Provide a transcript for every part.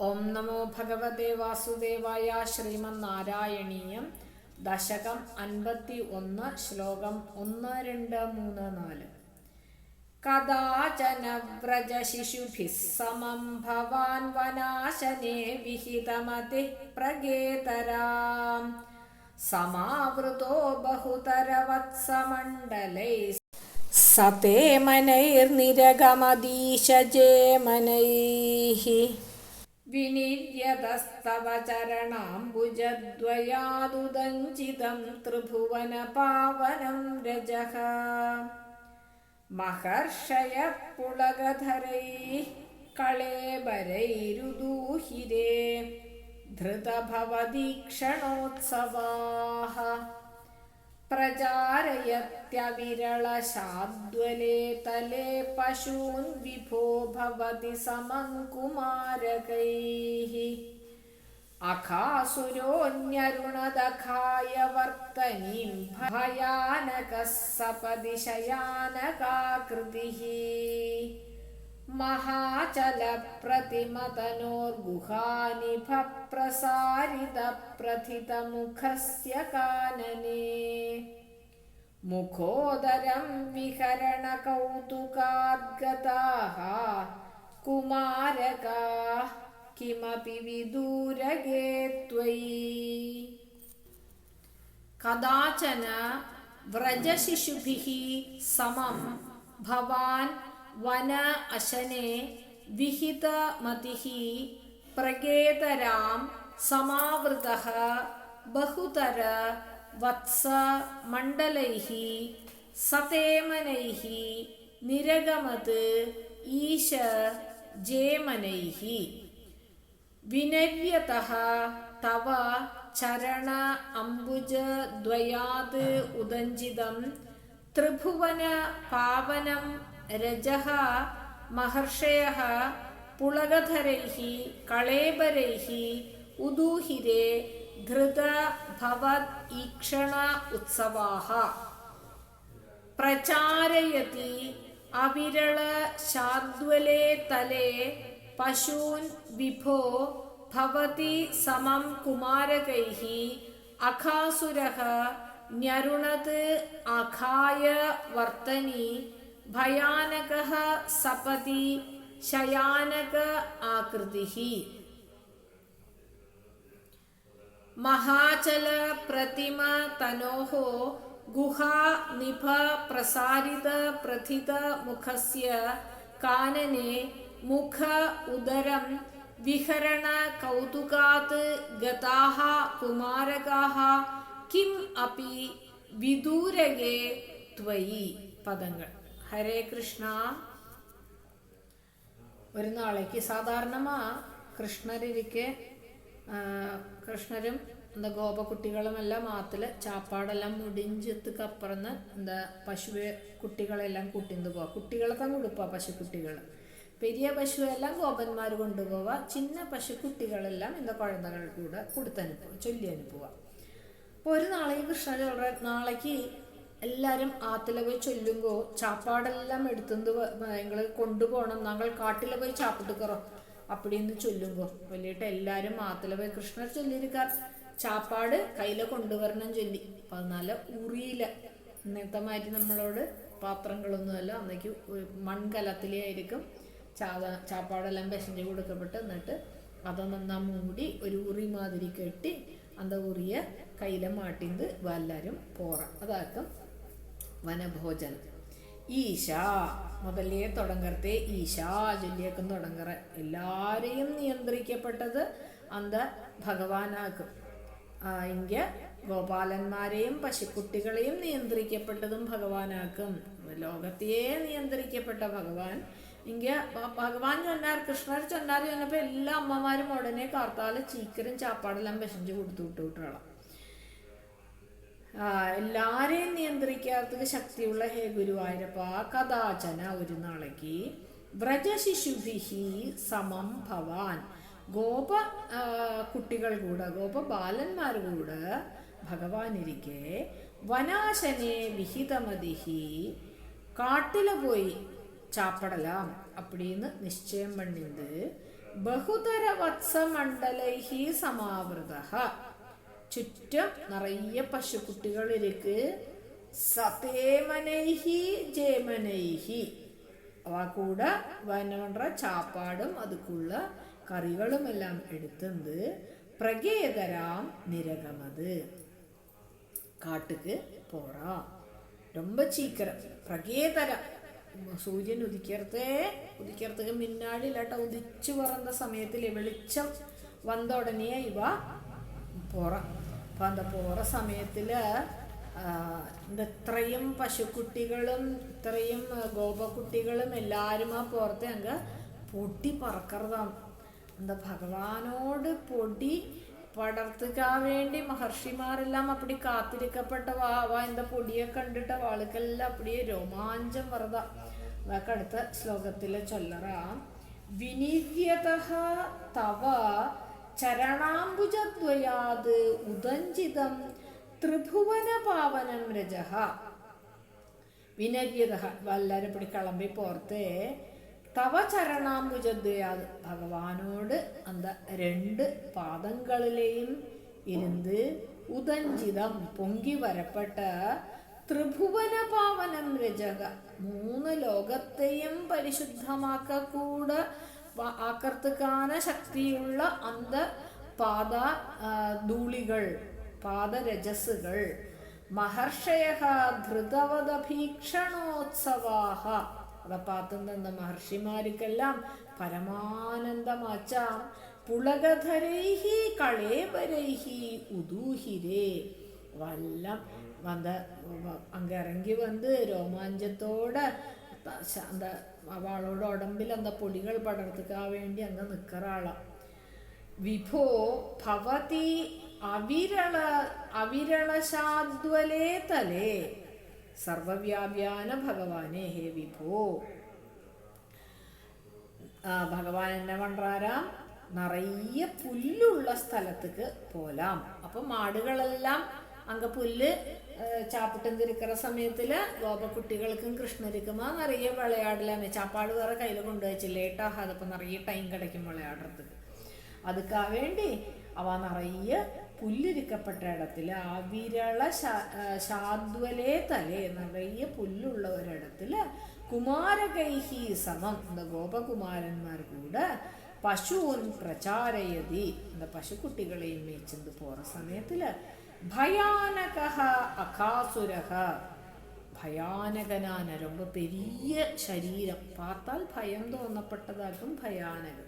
ഓം നമോ ഭഗവതേ വാസുദേവായ ശ്രീമന്നാരായണീയം ദശകം അൻപത്തി ഒന്ന് ശ്ലോകം ഒന്ന് രണ്ട് മൂന്ന് നാല്. കഥാചന വ്രജ ശിശുഭി സമം ഭവാൻ വനാശനെ വിഹിതമതി പ്രഗേതരാം സമാവൃതോ ബഹുതരവത്സമണ്ഡലൈ സതേ विनिर्यतस्तव चरणाम्बुजद्वयादुदञ्चितं त्रिभुवनपावनं रजः महर्षयः पुलगधरैः कळेबरैरुदूहिरे धृतभवदीक्षणोत्सवाः प्रचारयत्यविरलशाद्वले तले पशून् विभो भवति समङ्कुमारकैः अखासुरोऽन्यरुणदखाय वर्तनीं भयानकः सपदि शयानकाकृतिः महाचलप्रतिमतनोर्गुहानिभप्रसारितप्रथितमुखस्य कानने मुखोदरं विहरणकौतुकाद्गताः कुमारकाः किमपि विदूरगे त्वयि कदाचन व्रजशिशुभिः समं भवान् വന അശനെ വിഹിതമതിഃ പ്രകേതരാം സമാവൃതഃ ബഹുതര വത്സ മണ്ഡലൈः സതേമനൈः നിരഗമത് ഈശ ജേമനൈः വിനര്യതः തവ ചരണ അംബുജദ്വയാത് ഉദഞ്ചിതം ത്രിഭുവന പാവനം रजः महर्षयः पुलगधरैः कळेबरैः उदूहिरे धृत भवद् ईक्षण उत्सवाः प्रचारयति अविरलशाद्वले तले पशून् विभो भवति समं कुमारकैः अखासुरः न्यरुणत् अखाय वर्तनी ഭയാനകഃ സപതി ശയാനക ആകൃതി. മഹാചല പ്രതിമ തനോഹോ ഗുഹാ നിഭ പ്രസാരിത പ്രഥിത മുഖസ്യ കാനനെ മുഖ ഉദരം വിഹരണ കൗതുകാത് ഗതാഹ കുമാരകാഹ കിം അപി വിദൂരകേ ത്വയി പദങ്ങൾ. ഹരേ കൃഷ്ണ. ഒരു നാളേക്ക് സാധാരണമാ കൃഷ്ണരിക്കെ കൃഷ്ണരും എന്താ ഗോപകുട്ടികളുമെല്ലാം മാത്തിൽ ചാപ്പാടെല്ലാം മുടിഞ്ചെത്തുക്ക് അപ്പുറന്ന് എന്താ പശുവെ കുട്ടികളെല്ലാം കൂട്ടിന്ന് പോവാ. കുട്ടികളെ തന്നെ കൊടുക്കുക പശുക്കുട്ടികൾ പെരിയ പശുവെല്ലാം ഗോപന്മാർ കൊണ്ടുപോവുക ചിന്ന പശുക്കുട്ടികളെല്ലാം എന്താ കുഴന്തകൾ കൂടെ കൊടുത്തനുപ്പുക ചൊല്ലി അനുപ്പുക അപ്പോൾ ഒരു നാളേക്ക് കൃഷ്ണ നാളേക്ക് എല്ലാവരും ആത്തില പോയി ചൊല്ലുമ്പോൾ ചാപ്പാടെല്ലാം എടുത്തുകൊണ്ട് നിങ്ങൾ കൊണ്ടുപോകണം ഞങ്ങൾ കാട്ടിൽ പോയി ചാപ്പിട്ടുക്കറോ അപ്പടിന്ന് ചൊല്ലുമ്പോൾ വലിയിട്ട് എല്ലാവരും ആത്തില പോയി കൃഷ്ണർ ചൊല്ലിയിരിക്കാർ ചാപ്പാട് കയ്യിലെ കൊണ്ടുവരണം ചൊല്ലി പതിനാല് ഉറിയില്ല ഇന്നത്തെ മാറ്റി നമ്മളോട് പാത്രങ്ങളൊന്നുമല്ല അന്നേക്ക് മൺകലത്തിലേ ആയിരിക്കും ചാത ചാപ്പാടെല്ലാം വിശഞ്ച് കൊടുക്കപ്പെട്ട് എന്നിട്ട് അത് നന്നാ മൂടി ഒരു ഉറി മാതിരി കെട്ടി அந்த உரிய கையில் மாட்டிந்து எல்லாரும் போகிறோம் அதாக்கும் വനഭോജനം. ഈശ മുതലേ തുടങ്ങറത്തെ ഈശാ ചൊല്ലിയേക്കും തുടങ്ങറ. എല്ലാരെയും നിയന്ത്രിക്കപ്പെട്ടത് അന്ത ഭഗവാനാക്കും. ഇങ്ക ഗോപാലന്മാരെയും പശുക്കുട്ടികളെയും നിയന്ത്രിക്കപ്പെട്ടതും ഭഗവാനാക്കും. ലോകത്തെ നിയന്ത്രിക്കപ്പെട്ട ഭഗവാൻ. ഇങ്ക ഭഗവാൻ ചൊന്നാർ കൃഷ്ണർ ചൊന്നാർ ചൊന്നപ്പോൾ എല്ലാ അമ്മമാരും ഉടനെ കാർത്താൽ ചീക്കരും ചാപ്പാടെല്ലാം വിശഞ്ചു കൊടുത്തു വിട്ടു വിട്ടോളാം എല്ലാരെയും നിയന്ത്രിക്കാത്ത ശക്തിയുള്ള ഹേ ഗുരുവായൂരപ്പ കഥാചന ഒരു നാളേക്ക്. വ്രജശിശുഭിഹി സമം ഭവാൻ. ഗോപ കുട്ടികൾ കൂടെ ഗോപ ബാലന്മാർ കൂടെ ഭഗവാനിരിക്കെ. വനാശനെ വിഹിതമതിഹി. കാട്ടില പോയി ചാപ്പടലാം അപ്പടിന്ന് നിശ്ചയം പണ്ണിണ്ട് ബഹുതര വത്സമണ്ഡലൈഹി സമാവൃത ചുറ്റും നിറയെ പശുക്കുട്ടികൾ ഇരിക്ക് സതേമനൈഹി ജേമനൈഹി അവ കൂടെ വനവണ്ട ചാപ്പാടും അതുക്കുള്ള കറികളും എല്ലാം എടുത്തത് പ്രഗേതരാം നിരകമത് കാട്ടുക്ക് പോറാ ரொம்ப சீக்கிரம் പ്രകേതരം സൂര്യൻ ഉദിക്കറത്തേ ഉദിക്കറത്തേക്ക് മിന്നാടില്ലാട്ട ഉദിച്ചു പറന്ന സമയത്തില് വെളിച്ചം വന്ന ഉടനെ ഇവ പോറ അപ്പൊ അത് പോറ സമയത്തിൽ ഇത്രയും പശുക്കുട്ടികളും ഇത്രയും ഗോപക്കുട്ടികളും എല്ലാരും ആ പോറത്തെ അങ്ങ് പൊടി പറക്കറതാണ് എന്താ ഭഗവാനോട് പൊടി പടർത്തുക്കാൻ വേണ്ടി മഹർഷിമാരെല്ലാം അപ്പടി കാത്തിരിക്കപ്പെട്ടവ അവ എന്താ പൊടിയെ കണ്ടിട്ട വാളുകളെല്ലാം അപ്പടി രോമാഞ്ചം വെറുത അതൊക്കെ അടുത്ത ശ്ലോകത്തിലെ ചൊല്ലറ. വിനീത്യത തവ ചരണാംബുജദ്വയാത് ഉദഞ്ചിതം ത്രിഭുവന പാവനം രജഹ വിനര്യത. എല്ലാവരും ഇപ്പടി കിളമ്പി പോർത്ത്. തവ ചരണാംബുജദ്വയാത്. ഭഗവാനോട് അന്ത രണ്ട് പാദങ്ങളിലെയും ഇരുന്ന് ഉദഞ്ചിതം പൊങ്കി വരപ്പെട്ട ത്രിഭുവന പാവനം രചക മൂന്ന് ലോകത്തെയും പരിശുദ്ധമാക്ക കൂടെ വ- ആക്കർത്തക്കാന ശക്തിയുള്ള അന്ത പാദ ധൂളികൾ പാദരജസുകൾ മഹർഷയ ധൃതവതഭീക്ഷണോത്സവാഹ അടപ്പാത്തു നിന്ന് മഹർഷിമാർക്കെല്ലാം പരമാനന്ദമാച്ചാം. പുളകധരൈഹി കളേബരൈഹി ഉദൂഹിരേ. വല്ല വന്ന് അങ്ങിറങ്ങി വന്ന് രോമാഞ്ചത്തോടെ அந்த அவளோட உடம்பில் அந்த பொடிகள் படுறதுக்காக வேண்டி அங்க நிக்கிற ஆளாம் വിഭോ ഭവതി അവിരള അവിരളശാദ്വലേ തലേ സർവവ്യാപ്യാന ഭഗവാനെ ഹേ വിഭോ ആ, ഭഗവാൻ എന്നെ പണ്ടാരാം നിറയെ പുല്ലുള്ള സ്ഥലത്തേക്ക് പോലാം അപ്പൊ മാടുകളെല്ലാം അങ്കപ്പുല്ല് ചാപ്പിട്ടം തിരുക്കറ സമയത്തിൽ ഗോപക്കുട്ടികൾക്കും കൃഷ്ണരിക്കുമ നിറയെ വിളയാടലാമേ ചാപ്പാട് വേറെ കയ്യിൽ കൊണ്ടുവച്ചില്ലേ? കേട്ടോ അതപ്പം നിറയെ ടൈം കിടക്കും വിളയാടുറത്തുക്ക് അതുക്കാ വേണ്ടി അവ നിറയെ പുല്ലിരിക്കപ്പെട്ട ഇടത്തിൽ വിരള ശാദ്വലേ തലേ നിറയെ പുല്ലുള്ള ഒരിടത്തിൽ കുമാരകൈഹി സമം എന്ന ഗോപകുമാരന്മാർ കൂടെ പശുവിൻ പ്രചാരയതി. എന്താ പശുക്കുട്ടികളെയും മേച്ചെന്ത് പോറ സമയത്തിൽ ഭയാനകഹ അകാസുരഹ ഭയാനകനാണ് രൊമ്പ പെരിയ ശരീരം. പാർത്താൽ ഭയം തോന്നപ്പെട്ടതാക്കും ഭയാനകൻ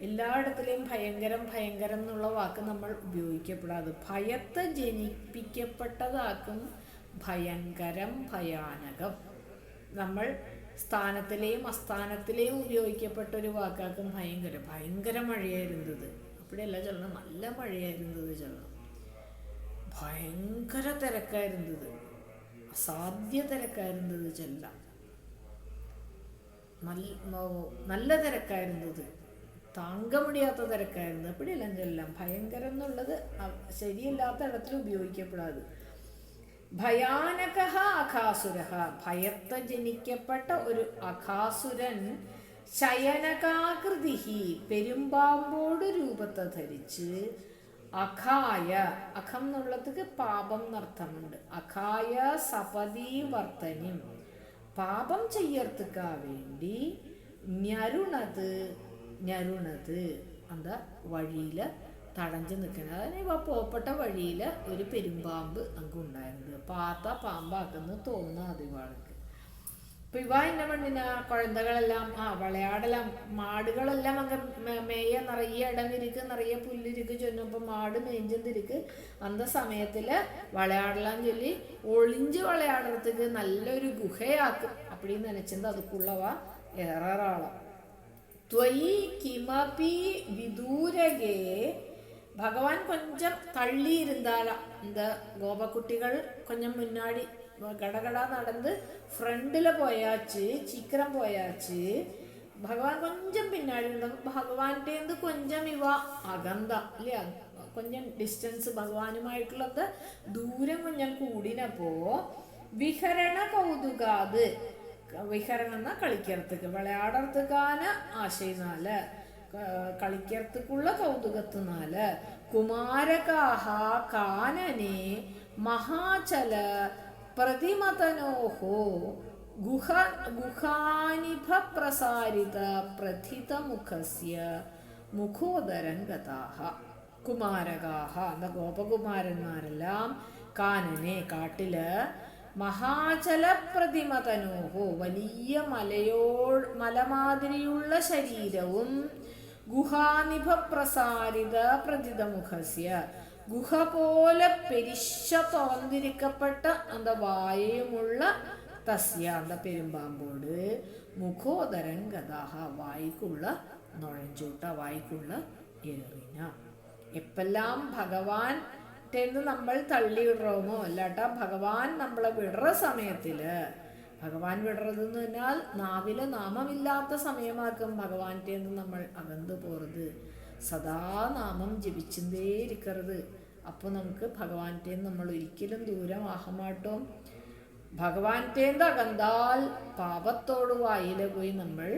എല്ലായിടത്തിലെയും ഭയങ്കരം ഭയങ്കരം എന്നുള്ള വാക്ക് നമ്മൾ ഉപയോഗിക്കപ്പെടാതെ ഭയത്തെ ജനിപ്പിക്കപ്പെട്ടതാക്കും ഭയങ്കരം ഭയാനകം. നമ്മൾ സ്ഥാനത്തിലെയും അസ്ഥാനത്തിലെയും ഉപയോഗിക്കപ്പെട്ട ഒരു വാക്കാക്കും ഭയങ്കര. ഭയങ്കര മഴയായിരുന്നത്. അപ്പോഴല്ല ചലനം നല്ല മഴയായിരുന്നത് ചലനം ഭയങ്കര തിരക്കായിരുന്നത്. അസാധ്യ തിരക്കായിരുന്നത് ചെല്ല നല്ല നല്ല തിരക്കായിരുന്നത്. താങ്ക മുടിയാത്ത തിരക്കായിരുന്നു. എപ്പോഴെല്ലാം ചെല്ലാം ഭയങ്കരം എന്നുള്ളത് ശരിയല്ലാത്ത ഇടത്തിൽ ഉപയോഗിക്കപ്പെടാതെ. ഭയാനക അഖാസുര ഭയത്തെ ജനിക്കപ്പെട്ട ഒരു അഖാസുരൻ ശയനകാകൃതി പെരുമ്പാമ്പോട് രൂപത്തെ ധരിച്ച് അഖായ. അഖം എന്നുള്ളതുക്ക് പാപം എന്നർത്ഥമുണ്ട്. അഖായ സപതി വർത്തനും. പാപം ചെയ്യർത്തുക്കാ വേണ്ടി ഞരുണത് ഞരുണത്. എന്താ? വഴിയിൽ തടഞ്ഞു നിൽക്കുന്നത് അതായത് ഇവ പോപ്പെട്ട വഴിയിൽ ഒരു പെരുമ്പാമ്പ് അങ്ങ് ഉണ്ടായിരുന്നത്. പാത്ത പാമ്പാക്കെന്ന് തോന്നുന്ന അതിവാൾക്ക് ഇപ്പൊ ഇവ എന്നെ മണ്ണിന കുഴന്തകളെല്ലാം ആ വളയാടെല്ലാം മാടുകളെല്ലാം അങ്ങ് മേയ നിറയെ ഇടമിരിക്ക് നിറയെ പുല്ലിരിക്ക് ചൊന്നപ്പോൾ മാട് മേഞ്ചും തിരിക്ക് അന്ന സമയത്തിൽ വളയാടെല്ലാം ചൊല്ലി ഒളിഞ്ച് വളയാടത്തേക്ക് നല്ലൊരു ഗുഹയാക്കും. അപ്പഴി നനച്ചത് അതുക്കുള്ളവ ഏറെ ത്വയി കിമപി വിദൂരകേ ഭഗവാൻ കൊഞ്ചം തള്ളിയിരുന്നാല. എന്ത് ഗോപക്കുട്ടികൾ കൊഞ്ചം മുന്നാടി கடகடா நடந்து ஃப்ரண்டில் போயாச்சு சீக்கிரம் போயாச்சு பகவான் கொஞ்சம் பின்னாடி இருந்தப்போ ഭഗവാന്റേത് കൊഞ്ചം ഇവ അകന്ത ഇല്ലേ കൊഞ്ചം ഡിസ്റ്റൻസ് ഭഗവാനുമായിട്ടുള്ളത് ദൂരം കൊഞ്ചം കൂടിനപ്പോ വിഹരണ കൗതുകാത് വിഹരണം കളിക്കറത്തുക്ക് വിളയാടർത്തുക്കാന ആശയിനാല് ക- കളിക്കർത്തുക്കുള്ള കൗതുകത്തിനാല് കുമാരകാഹ കാനനെ മഹാചല പ്രതിമതനോഹോ ഗുഹ ഗുഹാനിഭ പ്രസാരിത പ്രഥിതമുഖസ്യ മുഖോദരം ഗതാഹ കുമാരകാഹ എന്ന ഗോപകുമാരന്മാരെല്ലാം കാനനെ കാട്ടിൽ മഹാചല പ്രതിമതനോഹോ വലിയ മലയോ മലമാതിരിയുള്ള ശരീരവും ഗുഹാനിഭ പ്രസാരിത പ്രതിതമുഖസ്യ ഗുഹ പോലെ പെരിശ തുറന്നിരിക്കപ്പെട്ട അന്ത വായയുമുള്ള തസ്യ അന്ത പെരുമ്പാമ്പോട്. മുഖോദരൻ ഗതാഹ വായിക്കുള്ള നുഴഞ്ചൂട്ട വായിക്കുള്ള എറിഞ്ഞ. എപ്പെല്ലാം ഭഗവാൻ എന്ന് നമ്മൾ തള്ളി വിടുറോമോ അല്ലാട്ട ഭഗവാൻ നമ്മളെ വിടുറ സമയത്തിൽ. ഭഗവാൻ വിടുറതെന്ന് പറഞ്ഞാൽ നാവിലെ നാമമില്ലാത്ത സമയമാക്കും ഭഗവാന്റെ നമ്മൾ അകന്നു പോറത്. സദാ നാമം ജപിച്ചേ ഇരിക്കരുത് അപ്പോൾ നമുക്ക് ഭഗവാന്റെ നമ്മൾ ഒരിക്കലും ദൂരം ആഹമാട്ടോ. ഭഗവാന്റെ അകന്താൽ പാപത്തോട് വായിൽ പോയി നമ്മൾ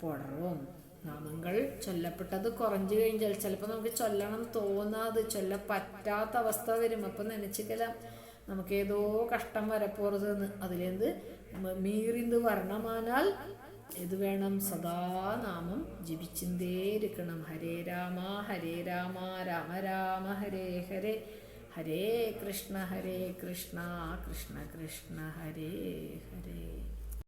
പൊടറും. നാമങ്ങൾ ചൊല്ലപ്പെട്ടത് കുറഞ്ഞു കഴിഞ്ഞാൽ ചിലപ്പോൾ നമുക്ക് ചൊല്ലണം തോന്നാതെ ചൊല്ല പറ്റാത്ത അവസ്ഥ വരും. അപ്പം നനച്ചിക്കലാം നമുക്ക് ഏതോ കഷ്ടം വരപ്പോറതെന്ന് അതിലെന്ത്? മീറിന്ത് വരണമാനാൽ ഇത് വേണം? സദാ നാമം ജപിച്ചിന്തേ ഇരിക്കണം ഹരേ രാമ ഹരേ രാമ രാമ രാമ ഹരേ ഹരേ. ഹരേ കൃഷ്ണ ഹരേ കൃഷ്ണ കൃഷ്ണ കൃഷ്ണ ഹരേ ഹരേ.